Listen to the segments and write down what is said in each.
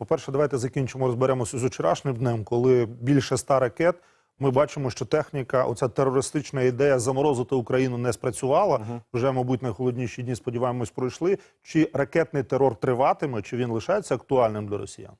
По-перше, давайте закінчимо, розберемося з вчорашнім днем, коли більше ста ракет. Ми бачимо, що техніка, оця терористична ідея заморозити Україну не спрацювала. Вже, мабуть, найхолодніші дні, сподіваємось, пройшли. Чи ракетний терор триватиме, чи він лишається актуальним для росіян?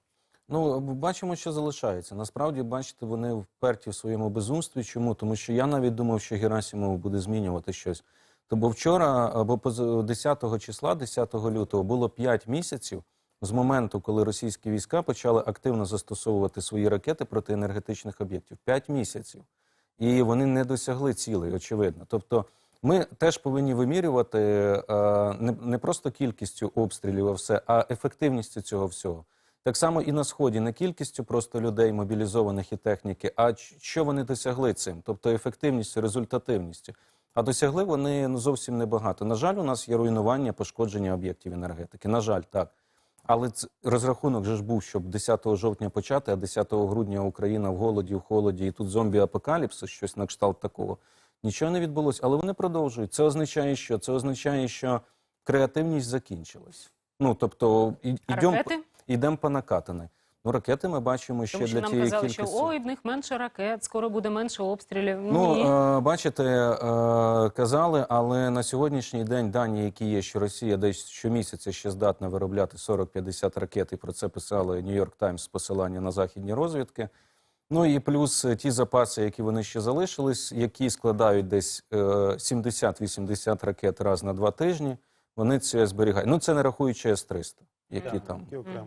Ну, бачимо, що залишається. Насправді, бачите, вони вперті в своєму безумстві. Чому? Тому що я навіть думав, що Герасимов буде змінювати щось. То бо вчора, або поз- 10 числа, 10 лютого, було 5 місяців з моменту, коли російські війська почали активно застосовувати свої ракети проти енергетичних об'єктів. 5 місяців. І вони не досягли цілей, очевидно. Тобто, ми теж повинні вимірювати е, не просто кількістю обстрілів, а все, а ефективністю цього всього. Так само і на сході, не кількістю просто людей мобілізованих і техніки, а що вони досягли цим, тобто ефективністю, результативністю. А досягли вони ну, зовсім небагато. На жаль, у нас є руйнування, пошкодження об'єктів енергетики. На жаль, так. Але розрахунок же ж був, щоб 10 жовтня почати, а 10 грудня Україна в голоді, в холоді, і тут зомбі-апокаліпсис, щось на кшталт такого. Нічого не відбулося, але вони продовжують. Це означає, що це означає, що креативність закінчилась. Ну тобто, і- А ідем, ракети? по накатаний. Ну, ракети ми бачимо ще Тому що для нам тієї казали, кількості. що ой, в них менше ракет, скоро буде менше обстрілів. Ну, Ну, ні. е, бачите, е, казали, але на сьогоднішній день дані, які є, що Росія десь щомісяця ще здатна виробляти 40-50 ракет, і про це писали Нью-Йорк Таймс з посилання на західні розвідки. Ну і плюс е, ті запаси, які вони ще залишились, які складають десь е, 70-80 ракет раз на два тижні, вони це зберігають. Ну це не рахуючи С-300, які Да. там. Які окремо.